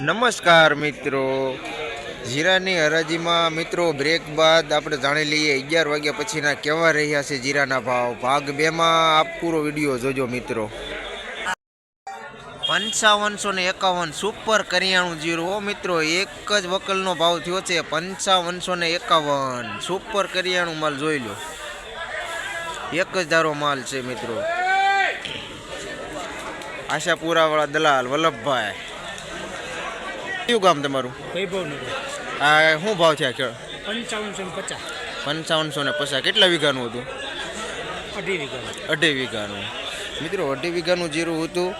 નમસ્કાર મિત્રો. જીરાની હરાજીમાં મિત્રો બ્રેક બાદ આપણે જાણી લઈએ અગિયાર વાગ્યા પછીના કેવા રહ્યા છે જીરાના ભાવ. ભાગ બેમાં આપ પૂરો વીડિયો જોજો મિત્રો. પંચાવનસો ને એકાવન સુપર કરિયાણું જીરું. મિત્રો, એક જ વકલનો ભાવ થયો છે પંચાવનસો ને એકાવન. સુપર કરિયાણું માલ જોઈ લો. એક જ ધારો માલ છે મિત્રો. આશાપુરાવાળા દલાલ, વલ્લભભાઈ. કયું ગામ તમારું? વૈભવનગર. આ શું ભાવ છે આ ખેડ? પંચાવનસો ને પચાસ. પંચાવનસો ને પચાસ. કેટલા વીઘાનું હતું? અઢી વીઘા અઢી વીઘાનું. મિત્રો અઢી વીઘાનું જીરું હતું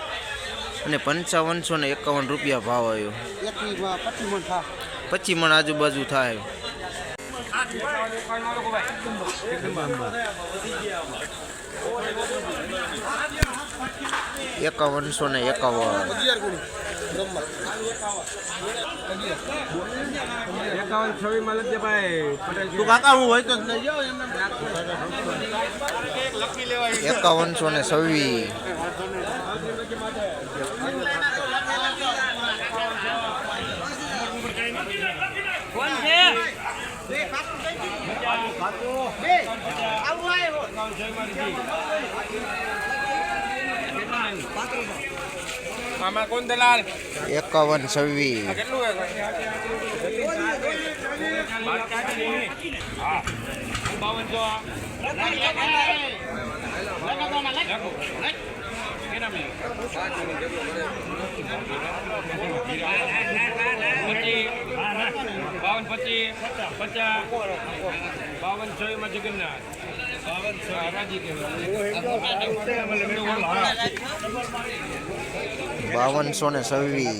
અને પંચાવનસો ને એકાવન રૂપિયા ભાવ આવ્યો. પછી મણ મણ આજુબાજુ થાય. એકાવનસો ને એકાવન. એકાવન છવ્વીસમાં લખજે ભાઈ તું કાકા હું હોય મામા કોણ દલાલ? એકાવન છવ્વીસ. બાવન પચીસ પચાસ. બાવન છ માં જગન્નાથ. બાવન છ રાજી બાવનસો ને છવ્વીસ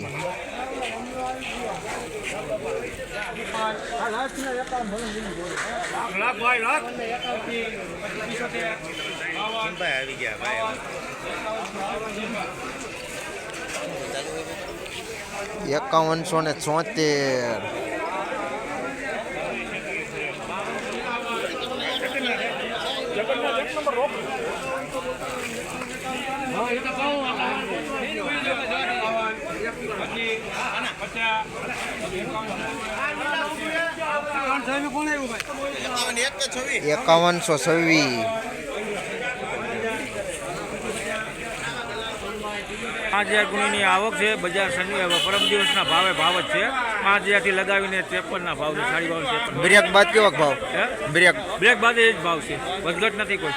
આવી ગયા એકાવનસો ને છોતેર. એકાવન એક એકાવનસો છવ્વીસ. પાંચ હજાર ગુણીની આવક છે બજાર શનિ પરમ દિવસના ભાવે ભાવ જ છે. પાંચ હજારથી લગાવીને ત્રેપનના ભાવ છે સાડી ભાવ છે બ્રેક બાદ કેવા ભાવ? બ્રેક. બ્રેક બાદ એ જ ભાવ છે. વધઘટ નથી કોઈ.